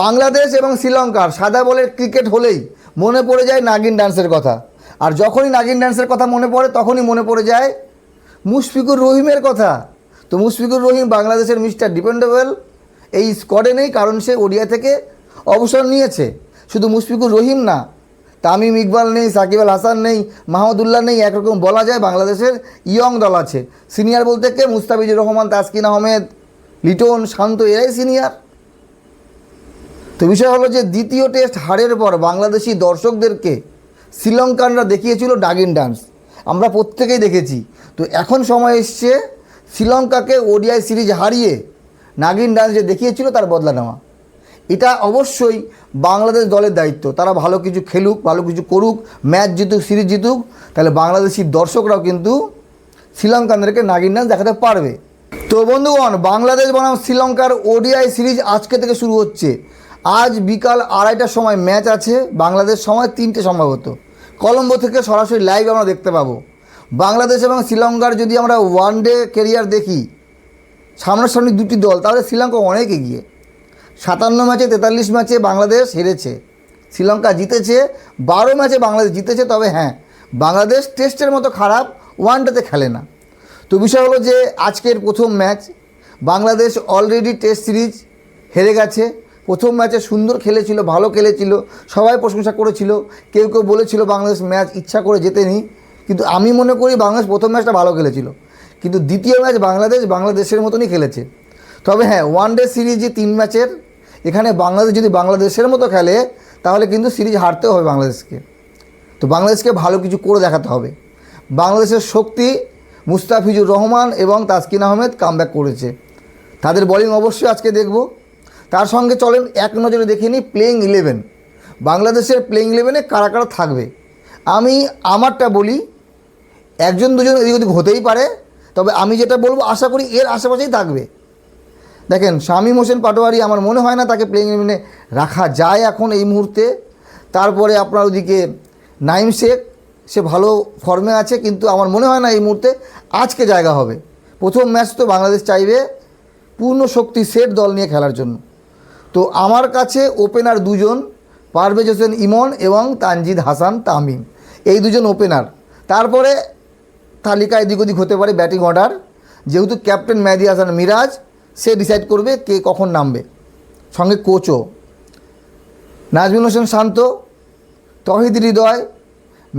বাংলাদেশ এবং শ্রীলঙ্কার সাদা বলের ক্রিকেট হলেই মনে পড়ে যায় নাগিন ডান্সের কথা। আর যখনই নাগিন ডান্সের কথা মনে পড়ে, তখনই মনে পড়ে যায় মুশফিকুর রহিমের কথা। তো মুশফিকুর রহিম বাংলাদেশের মিস্টার ডিপেন্ডেবল। এই স্কোয়াডে নেই, কারণ সে ওডিয়া থেকে অবসর নিয়েছে। শুধু মুশফিকুর রহিম না, তামিম ইকবাল নেই, সাকিব আল হাসান নেই মাহমুদুল্লাহ নেই, একরকম বলা যায় বাংলাদেশের ইয়ং দল আছে। সিনিয়র বলতে কে? মুস্তাফিজুর রহমান, তাসকিন আহমেদ, লিটন, শান্ত, এরাই সিনিয়র। তো বিষয় হলো যে দ্বিতীয় টেস্ট হারের পর বাংলাদেশি দর্শকদেরকে শ্রীলঙ্কানরা দেখিয়েছিল ডাগিন ডান্স। আমরা প্রত্যেকেই দেখেছি। তো এখন সময় এসছে শ্রীলঙ্কাকে ওডিআই সিরিজ হারিয়ে নাগিন ডান্স যে দেখিয়েছিল তার বদলা নেওয়া। এটা অবশ্যই বাংলাদেশ দলের দায়িত্ব। তারা ভালো কিছু খেলুক, ভালো কিছু করুক, ম্যাচ জিতুক, সিরিজ জিতুক, তাহলে বাংলাদেশি দর্শকরাও কিন্তু শ্রীলঙ্কানদেরকে নাগিন ডান্স দেখাতে পারবে। তো বন্ধুগণ, বাংলাদেশ বনাম শ্রীলঙ্কার ওডিআই সিরিজ আজকে থেকে শুরু হচ্ছে। আজ বিকাল আড়াইটার সময় ম্যাচ আছে, বাংলাদেশ সময় তিনটে সম্ভবত। কলম্বো থেকে সরাসরি লাইভ আমরা দেখতে পাবো। বাংলাদেশ এবং শ্রীলঙ্কার যদি আমরা ওয়ান ডে কেরিয়ার দেখি, সামনাসামনি দুটি দল, তাহলে শ্রীলঙ্কা অনেক এগিয়ে। সাতান্ন ম্যাচে, তেতাল্লিশ ম্যাচে বাংলাদেশ হেরেছে। শ্রীলঙ্কা জিতেছে, বারো ম্যাচে বাংলাদেশ জিতেছে, তবে হ্যাঁ বাংলাদেশ টেস্টের মতো খারাপ ওয়ানডেতে খেলে না। তো বিষয় হলো যে, আজকের প্রথম match, Bangladesh already test series হেরে গেছে। প্রথম ম্যাচে সুন্দর খেলেছিল, ভালো খেলেছিল, সবাই প্রশংসা করেছিল, কেউ কেউ বলেছিল বাংলাদেশ ম্যাচ ইচ্ছা করে জেতেনি, কিন্তু আমি মনে করি বাংলাদেশ প্রথম ম্যাচটা ভালো খেলেছিল, কিন্তু দ্বিতীয় ম্যাচ বাংলাদেশ বাংলাদেশের মতনই খেলেছে। তবে হ্যাঁ ওয়ান ডে সিরিজ যে তিন ম্যাচের, এখানে বাংলাদেশ যদি বাংলাদেশের মতো খেলে, তাহলে কিন্তু সিরিজ হারতেও হবে বাংলাদেশকে। তো বাংলাদেশকে ভালো কিছু করে দেখাতে হবে। বাংলাদেশের শক্তি মুস্তাফিজুর রহমান এবং তাসকিন আহমেদ কামব্যাক করেছে। তাদের বোলিং অবশ্যই আজকে দেখব। তার সঙ্গে চলেন, এক নজরে দেখে নিই প্লেইং ইলেভেন বাংলাদেশের প্লেইং ইলেভেনে কারা কারা থাকবে? আমি আমারটা বলি, একজন দুজন এদিক ওদিক হতেই পারে, তবে আমি যেটা বলব, আশা করি এর আশেপাশেই থাকবে। দেখেন, শামীম হোসেন পাটোয়ারি, আমার মনে হয় না তাকে প্লেইং ইলেভেনে রাখা যায় এখন এই মুহূর্তে। তারপরে আপনার ওদিকে নাইম শেখ, সে ভালো ফর্মে আছে, কিন্তু আমার মনে হয় না এই মুহূর্তে আজকে জায়গা হবে। প্রথম ম্যাচ তো বাংলাদেশ চাইবে, পূর্ণ শক্তি সেট দল নিয়ে খেলার জন্য। তো আমার কাছে ওপেনার দুজন, পারভেজ হোসেন ইমন এবং তানজিদ হাসান তামিম। এই দুজন ওপেনার। তারপরে তালিকা এদিক ওদিক হতে পারে ব্যাটিং অর্ডার। যেহেতু ক্যাপ্টেন মেহেদি হাসান মিরাজ, সে ডিসাইড করবে কে কখন নামবে। সঙ্গে কোচও নাজমুল হোসেন শান্ত, তহিদ হৃদয়,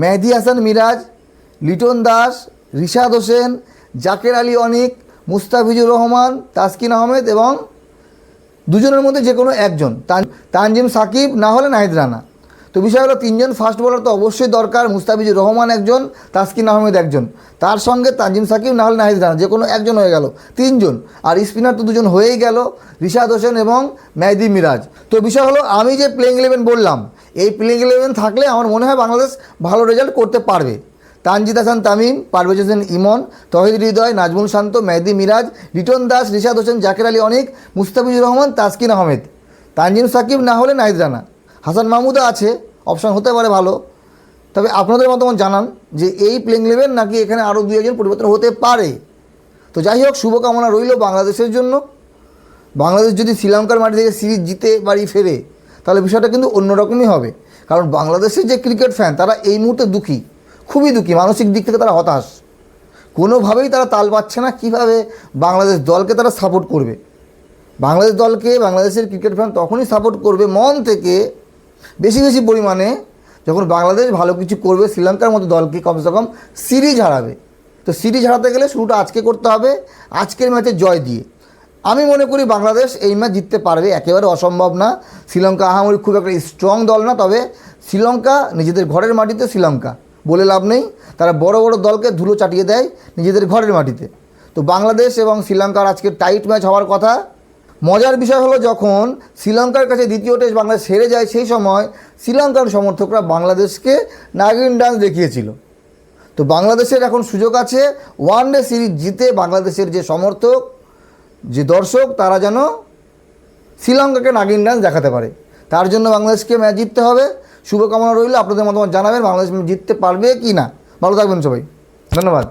মেহেদি হাসান মিরাজ, লিটন দাস, রিশাদ হোসেন, জাকের আলী অনিক, মুস্তাফিজুর রহমান, তাসকিন আহমেদ এবং দুজনের মধ্যে যে কোনো একজন। তানজিম সাকিব না হলে নাহিদ রানা। তো বিষয় হলো তিনজন ফাস্ট বোলার তো অবশ্যই দরকার, মুস্তাফিজুর রহমান একজন, তাসকিন আহমেদ একজন। তার সঙ্গে তানজিম সাকিব না হলে নাহিদ রানা, যে কোনো একজন হয়ে গেল, তিনজন। আর স্পিনার তো দুজন হয়েই গেল, রিশাদ হোসেন এবং মেহদি মিরাজ। তো বিষয় হলো, আমি যে প্লেইং ইলেভেন বললাম, এই প্লেইং ইলেভেন থাকলে আমার মনে হয় বাংলাদেশ ভালো রেজাল্ট করতে পারবে। তানজিদ হাসান তামিম, পারভেজ হোসেন ইমন, তহিদ হৃদয়, নাজমুল শান্ত, মেহদি মিরাজ, লিটন দাস, রিশাদ হোসেন, জাকের আলী অনিক, মুস্তাফিজুর রহমান, তাসকিন আহমেদ। তানজিম সাকিব না হলে নাহিদ রানা। হাসান মাহমুদা আছে, অপশান হতে পারে ভালো। তবে আপনাদের মতামত জানান যে এই প্লেইং ইলেভেন নাকি এখানে আরও দু একজন পরিবর্তন হতে পারে। তো যাই হোক, শুভকামনা রইল বাংলাদেশের জন্য। বাংলাদেশ যদি শ্রীলঙ্কার মাটি থেকে সিরিজ জিতে বাড়ি ফেরে, তাহলে বিষয়টা কিন্তু অন্যরকমই হবে। কারণ বাংলাদেশের যে ক্রিকেট ফ্যান তারা এই মুহূর্তে দুঃখী। খুবই দুঃখী, মানসিক দিক থেকে তারা হতাশ। কোনোভাবেই তারা তাল পাচ্ছে না কীভাবে বাংলাদেশ দলকে তারা সাপোর্ট করবে। বাংলাদেশ দলকে, বাংলাদেশের ক্রিকেট ফ্যান তখনই সাপোর্ট করবে মন থেকে বেশি বেশি পরিমাণে যখন বাংলাদেশ ভালো কিছু করবে, শ্রীলঙ্কার মতো দলকে কমসে কম সিরিজ হারাবে। তো সিরিজ হারাতে গেলে শুরুটা আজকে করতে হবে, আজকের ম্যাচে জয় দিয়ে। আমি মনে করি বাংলাদেশ এই ম্যাচ জিততে পারবে, একেবারে অসম্ভব না। শ্রীলঙ্কা আহামরি খুব একটা স্ট্রং দল না, তবে শ্রীলঙ্কা নিজেদের ঘরের মাটিতে শ্রীলঙ্কা। বলে লাভ নেই। তারা বড় বড় দলকে ধুলো চাটিয়ে দেয় নিজেদের ঘরের মাটিতে। তো বাংলাদেশ এবং শ্রীলঙ্কার আজকে টাইট ম্যাচ হওয়ার কথা। মজার বিষয় হলো যখন শ্রীলঙ্কার কাছে দ্বিতীয় টেস্ট বাংলাদেশ হেরে যায়, সেই সময় শ্রীলঙ্কার সমর্থকরা বাংলাদেশকে নাগিন ডান্স দেখিয়েছিল। তো বাংলাদেশের এখন সুযোগ আছে ওয়ান ডে সিরিজ জিতে বাংলাদেশের যে সমর্থক, যে দর্শক, তারা যেন শ্রীলঙ্কাকে নাগিন ডান্স দেখাতে পারে। তার জন্য বাংলাদেশকে ম্যাচ জিততে হবে। শুভকামনা রইল। আপনাদের মতামত জানাবেন। বাংলাদেশ জিততে পারবে কি না। ভালো থাকবেন সবাই। ধন্যবাদ।